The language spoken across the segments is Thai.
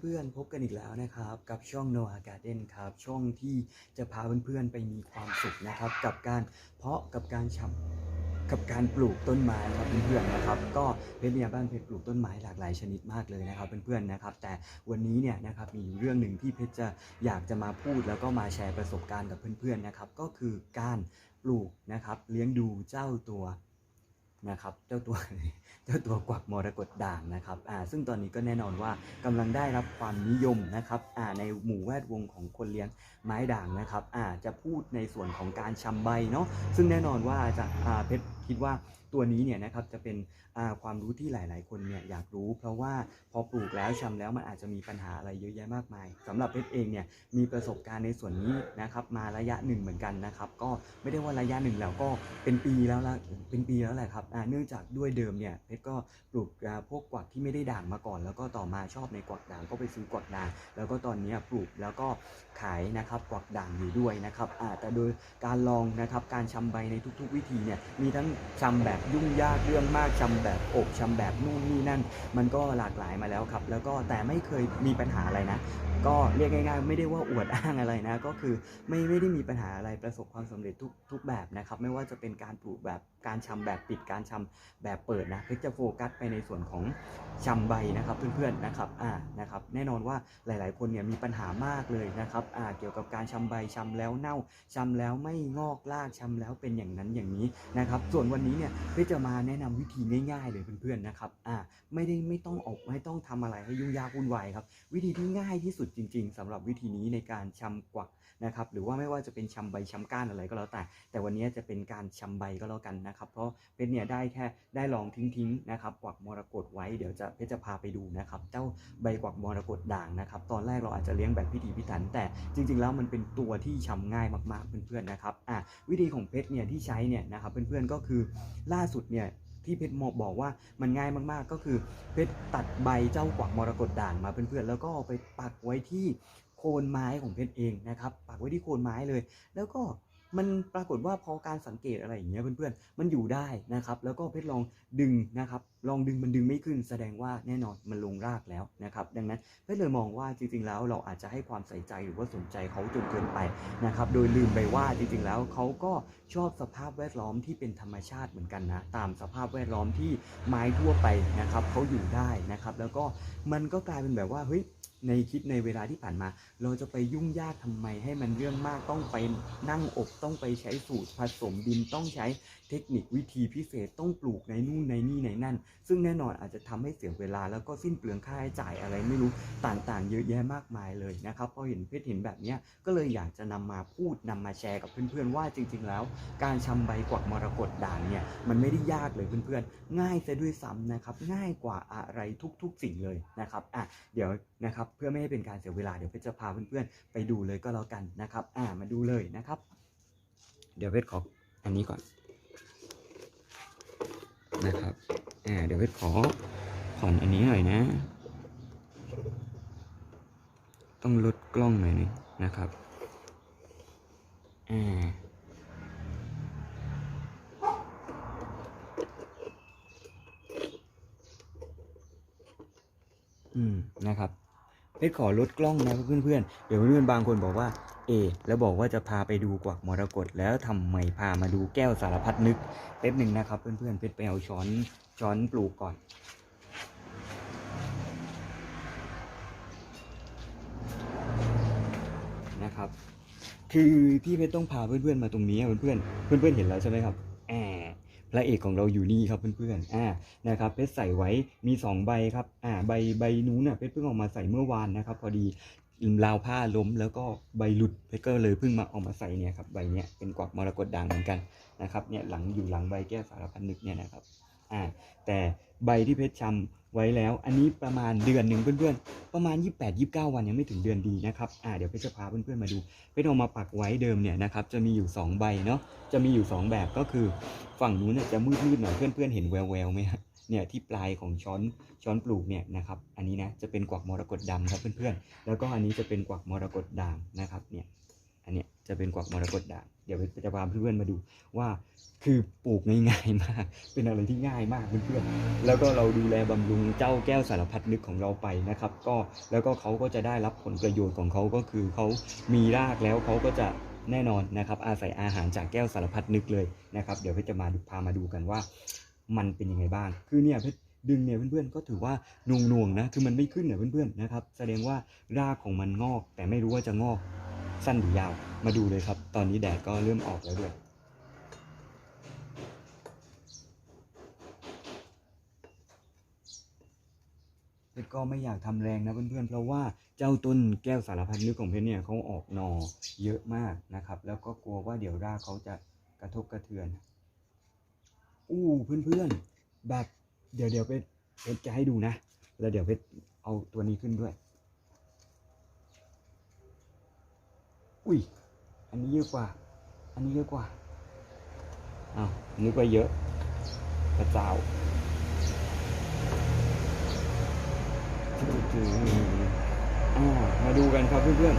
เพื่อนๆ พบกันอีกแล้วนะครับ กับช่อง Noah Garden ครับ ช่องที่จะพาเพื่อนๆ ไปมีความสุขนะครับ กับการเพาะกับการชำกับการปลูกต้นไม้ครับเพื่อนๆนะครับ ก็เพชรเนี่ยบ้านเพชรปลูกต้นไม้หลากหลายชนิดมากเลยนะครับเพื่อนๆนะครับ แต่วันนี้เนี่ยนะครับมีเรื่องหนึ่งที่เพชรจะอยากจะมาพูดแล้วก็มาแชร์ประสบการณ์กับเพื่อนๆนะครับ ก็คือการปลูกนะครับเลี้ยงดูเจ้าตัว นะครับเจ้าตัวเจ้าตัวกวักมรกตด่างนะครับอ่าซึ่งตอนนี้ก็แน่นอนว่ากำลังได้รับความนิยมนะครับอ่าในหมู่แวดวงของคนเลี้ยงไม้ด่างนะครับอ่าจะพูดในส่วนของการชำใบเนาะซึ่งแน่นอนว่าจะอ่าเพชรคิดว่า ตัวนี้เนี่ยนะครับจะเป็นความรู้ที่หลาย ๆ คนเนี่ยอยากรู้ เพราะว่าพอปลูกแล้วชำแล้วมันอาจจะมีปัญหาอะไรเยอะแยะมากมายสำหรับเพชรเองเนี่ยมีประสบการณ์ในส่วนนี้นะครับมาระยะหนึ่งเหมือนกันนะครับก็ไม่ได้ว่าระยะหนึ่งแล้วก็เป็นปีแล้วละเป็นปีแล้วแหละครับเนื่องจากด้วยเดิมเนี่ยเพชรก็ปลูกพวกกวักที่ไม่ได้ด่างมาก่อน แล้วก็ต่อมาชอบในกวักด่างก็ไปซื้อกวักด่างแล้วก็ตอนนี้ปลูกแล้วก็ขายนะครับกวักด่างอยู่ด้วยนะครับแต่โดยการลองนะครับการชำใบในทุก ๆ วิธีเนี่ยมีทั้งชำแบบยุ่งยากเรื่องมากชำแบบอบชำแบบนู่นนี่นั่น มันก็หลากหลายมาแล้วครับ แล้วก็แต่ไม่เคยมีปัญหาอะไรนะ ก็เรียกง่ายๆ ไม่ได้ว่าอวดอ้างอะไรนะ ก็คือไม่ไม่ได้มีปัญหาอะไรประสบความสำเร็จทุกทุกแบบนะครับ ไม่ว่าจะเป็นการปลูกแบบการชำแบบปิดการชำแบบเปิดนะเพชรจะโฟกัสไปในส่วนของชำใบนะครับเพื่อนๆนะครับอ่านะครับแน่นอนว่าหลายๆ คนเนี่ยมีปัญหามากเลยนะครับอ่าเกี่ยวกับการชำใบชำแล้วเน่าชำแล้วไม่งอกลากชำแล้วเป็นอย่างนั้นอย่างนี้นะครับ ส่วนวันนี้เนี่ยเพชรจะมาแนะนำวิธีง่ายๆเลยเพื่อนๆนะครับอ่าไม่ได้ไม่ต้องออกไม่ต้องทำอะไรให้ยุ่งยากวุ่นวายครับวิธีที่ง่ายที่สุดจริง ๆสำหรับวิธีนี้ในการชำกวักนะครับหรือว่าไม่ว่าจะเป็นชำใบชำก้านอะไรก็แล้วแต่ แต่วันนี้จะเป็นการชำใบก็แล้วกันนะครับ เพราะเพชรเนี่ยได้แค่ได้ลองทิ้งๆนะครับกวักมรกตไว้เดี๋ยวจะเพชรจะพาไปดูนะครับเจ้าใบกวักมรกตด่างนะครับตอนแรกเราอาจจะเลี้ยงแบบพิถีพิถัน แต่จริง ๆ แล้วมันเป็นตัวที่ชำง่ายมากๆเพื่อนๆนะครับอะวิธีของเพชรเนี่ยที่ใช้เนี่ยนะครับเพื่อนๆก็คือล่าาสุดเนี่ยที่เพชรมบอกว่ามันง่ายมากๆ ก็คือเพชรตัดใบเจ้ากวักมรกตด่างมาเพื่อนๆแล้วก็เอาไปปักไว้ที่โคนไม้ของเพชรเองนะครับ ปักไว้ที่โคนไม้เลย แล้วก็ มันปรากฏว่าพอการสังเกตอะไรอย่างเงี้ยเพื่อนๆ มันอยู่ได้นะครับ แล้วก็เพชรลองดึงนะครับ ลองดึงมันดึงไม่ขึ้น แสดงว่าแน่นอนมันลงรากแล้วนะครับ ดังนั้นเพชรเลยมองว่าจริงๆแล้วเราอาจจะให้ความใส่ใจหรือว่าสนใจเขาจนเกินไปนะครับ โดยลืมไปว่าจริงๆแล้วเขาก็ชอบสภาพแวดล้อมที่เป็นธรรมชาติเหมือนกันนะ ตามสภาพแวดล้อมที่ไม้ทั่วไปนะครับเขาอยู่ได้นะครับ แล้วก็มันก็กลายเป็นแบบว่าเฮ้ย ในคลิปในเวลาที่ผ่านมา เราจะไปยุ่งยากทำไมให้มันเรื่องมากต้องไปนั่งอบต้องไปใช้สูตรผสมดินต้องใช้ เทคนิควิธีพิเศษต้องปลูกในนู่นในนี่ในนั่น ซึ่งแน่นอนอาจจะทำให้เสียเวลาแล้วก็สิ้นเปลืองค่าใช้จ่ายอะไรไม่รู้ต่างๆ เยอะแยะมากมายเลยนะครับพอเห็นเพชรเห็นแบบนี้ก็เลยอยากจะนำมาพูดนำมาแชร์กับเพื่อนๆว่าจริง ๆ แล้ว การชำใบกวักมรกตด่างเนี่ยมันไม่ได้ยากเลยเพื่อนๆ ง่ายซะด้วยซ้ำนะครับง่ายกว่าอะไรทุกๆ สิ่งเลยนะครับอะเดี๋ยวนะครับเพื่อไม่ให้เป็นการเสียเวลาเดี๋ยวเพชรจะพาเพื่อนๆไปดูเลยก็แล้วกันนะครับอ่ามาดูเลยนะครับ เดี๋ยวเพชรขออันนี้ก่อน นะครับอ่าเดี๋ยวเพชรขอผ่อนอันนี้หน่อยนะ ต้องลดกล้องหน่อยนึงนะครับอ่าอืมนะครับ เพชรขอลดกล้องนะเพื่อนๆ เดี๋ยวเพื่อนๆบางคนบอกว่า เอ แล้วบอกว่าจะพาไปดูกวักมรกตแล้วทำไมพามาดูแก้วสารพัดนึกแป๊บหนึ่งนะครับ เพื่อนๆเพชรไปเอาช้อนช้อนปลูกก่อนนะครับ คือที่เพชรต้องพาเพื่อนๆมาตรงนี้อะเพื่อนๆเพื่อนๆเห็นแล้วใช่ไหมครับแอบ พระเอกของเราอยู่นี่ครับเพื่อนๆอ่านะครับเพชรใส่ไว้มีสองใบครับอ่าใบใบนู้นน่ะเพชรเพิ่งออกมาใส่เมื่อวานนะครับ พอดีราวผ้าล้มแล้วก็ใบหลุดเพชรก็เลยเพิ่งมาเออกมาใส่เนี่ยครับใบเนี้ยเป็นกวักมรกตด่างเหมือนกันนะครับเนี่ยหลังอยู่หลังใบแก้วสารพันนึกเนี่ยนะครับ อ่าแต่ใบที่เพชรชำไว้แล้ว อันนี้ประมาณเดือนหนึ่งเพื่อนๆ ประมาณ 28-29 วันยังไม่ถึงเดือนดีนะครับอ่าเดี๋ยวเพชรจะพาเพื่อนๆมาดูเพชรเอามาปักไว้เดิมเนี่ยนะครับจะมีอยู่ 2 ใบเนาะจะมีอยู่ 2 แบบก็คือฝั่งนู้นเนี่ยจะมืดๆหน่อยเพื่อนๆเห็นแววๆไหมฮะเนี่ยที่ปลายของช้อนช้อนปลูกเนี่ยนะครับอันนี้นะจะเป็นกวักมรกตดำครับเพื่อนๆแล้วก็อันนี้จะเป็นกวักมรกตด่างนะครับเนี่ย อันเนี้ยจะเป็นกวักมรกตด่างเดี๋ยวจะพาเพื่อนๆมาดูว่าคือปลูกง่ายๆมาก เป็นอะไรที่ง่ายมากเพื่อนๆแล้วก็เราดูแลบำรุงเจ้าแก้วสารพัดนึกของเราไปนะครับ ก็แล้วก็เขาก็จะได้รับผลประโยชน์ของเขาก็คือเขามีรากแล้วเขาก็จะแน่นอนนะครับ อาศัยอาหารจากแก้วสารพัดนึกเลยนะครับ เดี๋ยวเพชรจะมาพามาดูกันว่า มันเป็นยังไงบ้าง คือเนี่ยพชรดึงเนี่ยเพื่อนๆก็ถือว่าหน่วงๆนะคือมันไม่ขึ้นเนี่ยเพื่อนๆนะครับ แสดงว่ารากของมันงอกแต่ไม่รู้ว่าจะงอก สั้นหรือยาว มาดูเลยครับ ตอนนี้แดดก็เริ่มออกแล้วด้วยเพชรก็ไม่อยากทำแรงนะเพื่อนๆ เพราะว่าเจ้าต้นแก้วสารพัดนึกของเพชรเนี่ยเขาออกหนอเยอะมากนะครับ แล้วก็กลัวว่าเดี๋ยวรากเขาจะกระทบกระเทือน อู้เพื่อนๆ แบบเดี๋ยวเดี๋ยวเพชรเพชรจะให้ดูนะ แล้วเดี๋ยวเพชรเอาตัวนี้ขึ้นด้วย อุ้ย อันนี้เยอะกว่า อันนี้เยอะกว่าอ้าวนึกว่าเยอะกระเจาอ่ามาดูกันครับเพื่อน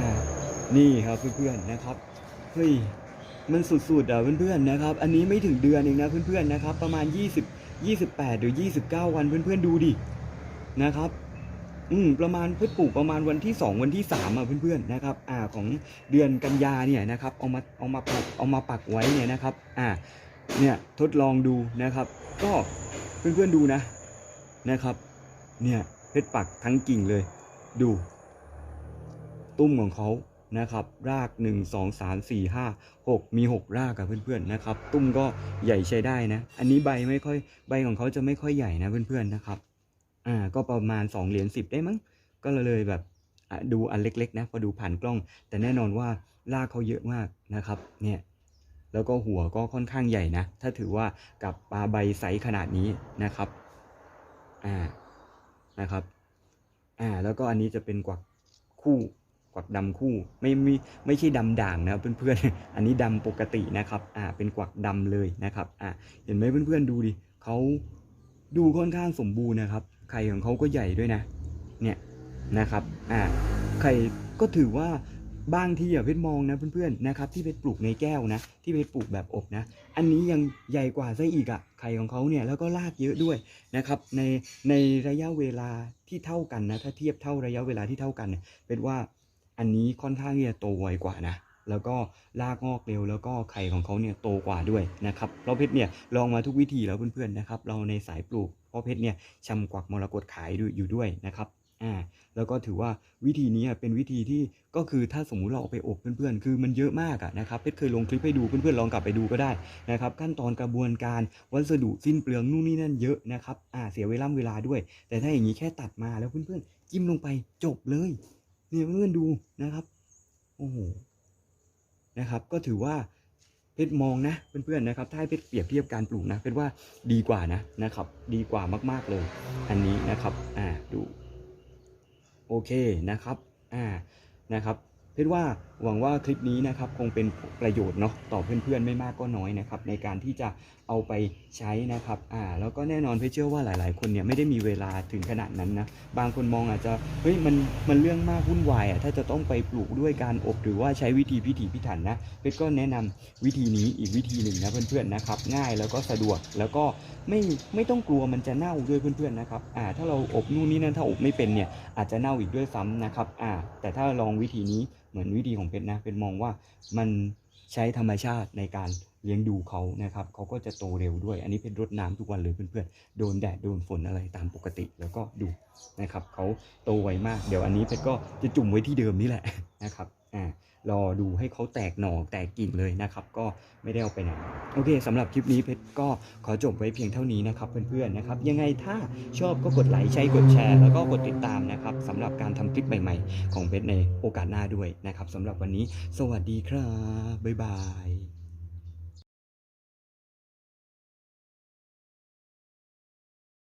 ๆนี่ครับเพื่อนๆนะครับ เฮ้ย มันสุดๆอะเพื่อนๆนะครับ อันนี้ไม่ถึงเดือนเองนะเพื่อนๆนะครับ ประมาณ 20 28 หรือ 29 วันเพื่อนๆดูดินะครับ อืมประมาณเพื่อปลูกประมาณวันที่ 2 วันที่3อะเพื่อนๆนะครับอ่าของเดือนกันยาเนี่ยนะครับเอามาเอามาปักเอามาปักไว้เนี่ยนะครับอ่าเนี่ยทดลองดูนะครับ ก็เพื่อนๆดูนะนะครับ เนี่ยเพชรปักทั้งกิ่งเลย ดู ตุ้มของเขานะครับ ราก 1 2 3 4 5 6 มี 6 รากกับเพื่อนๆนะครับ ตุ้มก็ใหญ่ใช้ได้นะ อันนี้ใบไม่ค่อยใบของเขาจะไม่ค่อยใหญ่นะเพื่อนๆนะครับ อ่าก็ประมาณ 2 เหรียญ10 ได้มั้ง ก็เลยแบบดูอันเล็กๆนะพอดูผ่านกล้อง แต่แน่นอนว่ารากเขาเยอะมากนะครับเนี่ยแล้วก็หัวก็ค่อนข้างใหญ่นะ ถ้าถือว่ากับปลาใบไซส์ขนาดนี้นะครับอ่านะครับอ่าแล้วก็อันนี้จะเป็นกวักคู่กวักดำคู่ไม่ไม่ไม่ใช่ดำด่างนะเพื่อนๆอันนี้ดำปกตินะครับอ่าเป็นกวักดำเลยนะครับอ่าเห็นไหมเพื่อนๆดูดิเขาดูค่อนข้างสมบูรณ์นะครับ ไข่ของเขาก็ใหญ่ด้วยนะเนี่ยนะครับอ่าไข่ก็ถือว่าบางทีอะเพชรมองนะเพื่อนๆนะครับที่เพชรปลูกในแก้วนะ ที่เพชรปลูกแบบอบนะ อันนี้ยังใหญ่กว่าซะอีกอะไข่ของเขาเนี่ยแล้วก็รากเยอะด้วยนะครับในในระยะเวลาที่เท่ากันนะถ้าเทียบเท่าระยะเวลาที่เท่ากันเนี่ยเป็นว่าอันนี้ค่อนข้างที่จะโตไวกว่านะ แล้วก็รากงอกเร็ว แล้วก็ไข่ของเขาเนี่ยโตกว่าด้วยนะครับเพราะเพชรเนี่ยลองมาทุกวิธีแล้วเพื่อนๆนะครับเราในสายปลูกเพราะเพชรเนี่ยชำกวักมรกตขายอยู่ด้วยนะครับอ่าแล้วก็ถือว่าวิธีนี้เป็นวิธีที่ก็คือถ้าสมมุติเราเอาไปอบเพื่อนๆ คือมันเยอะมากอะนะครับเพชรเคยลงคลิปให้ดูเพื่อนๆลองกลับไปดูก็ได้นะครับขั้นตอนกระบวนการวัสดุสิ้นเปลืองนู่นนี่นั่นเยอะนะครับอ่าเสียเวลาเวลาด้วย แต่ถ้าอย่างนี้แค่ตัดมาแล้วเพื่อนๆจิ้มลงไปจบเลยเนี่ยเพื่อนๆดูนะครับโอ้โห นะครับ ก็ถือว่าเพชรมองนะเพื่อนๆนะครับ ถ้าให้เพชรเปรียบเทียบการปลูกนะเพชรว่าดีกว่านะนะครับ ดีกว่ามากๆเลย อันนี้นะครับอ่าดูโอเคนะครับอ่านะครับเพชรว่าหวังว่าคลิปนี้นะครับคงเป็นประโยชน์เนาะต่อเพื่อนๆไม่มากก็น้อยนะครับในการที่จะ เอาไปใช้นะครับอ่าแล้วก็แน่นอนเพชรเชื่อว่าหลาย ๆ คนเนี่ยไม่ได้มีเวลาถึงขนาดนั้นนะบางคนมองอาจจะเฮ้ยมันมันเรื่องมากวุ่นวายอะถ้าจะต้องไปปลูกด้วยการอบหรือว่าใช้วิธีพิถีพิถันนะเพชรก็แนะนำวิธีนี้อีกวิธีหนึ่งนะเพื่อน ๆ นะครับ ง่ายแล้วก็สะดวกแล้วก็ไม่ไม่ต้องกลัวมันจะเน่าด้วยเพื่อน ๆ นะครับอ่าถ้าเราอบนู่นนี่นั่นถ้าอบไม่เป็นเนี่ยอาจจะเน่าอีกด้วยซ้ำนะครับอ่าแต่ถ้าลองวิธีนี้เหมือนวิธีของเพชรนะเป็นมองว่ามันใช้ธรรมชาติในการ เลี้ยงดูเขานะครับเขาก็จะโตเร็วด้วย อันนี้เพชรรดน้ำทุกวันเลยเพื่อนๆโดนแดดโดนฝนอะไรตามปกติแล้วก็ดูนะครับเขาโตไวมาก เดี๋ยวอันนี้เพชรก็จะจุ่มไว้ที่เดิมนี่แหละนะครับอ่ารอดูให้เขาแตกหน่อแตกกิ่งเลยนะครับ ก็ไม่ได้เอาไปไหนโอเคสำหรับคลิปนี้เพชรก็ขอจบไว้เพียงเท่านี้นะครับเพื่อนๆนะครับ ยังไงถ้าชอบก็กดไลค์ใช้กดแชร์ แล้วก็กดติดตามนะครับสำหรับการทำคลิปใหม่ๆ ของเพชรในโอกาสหน้าด้วยนะครับสำหรับวันนี้ สวัสดีครับบ๊ายบาย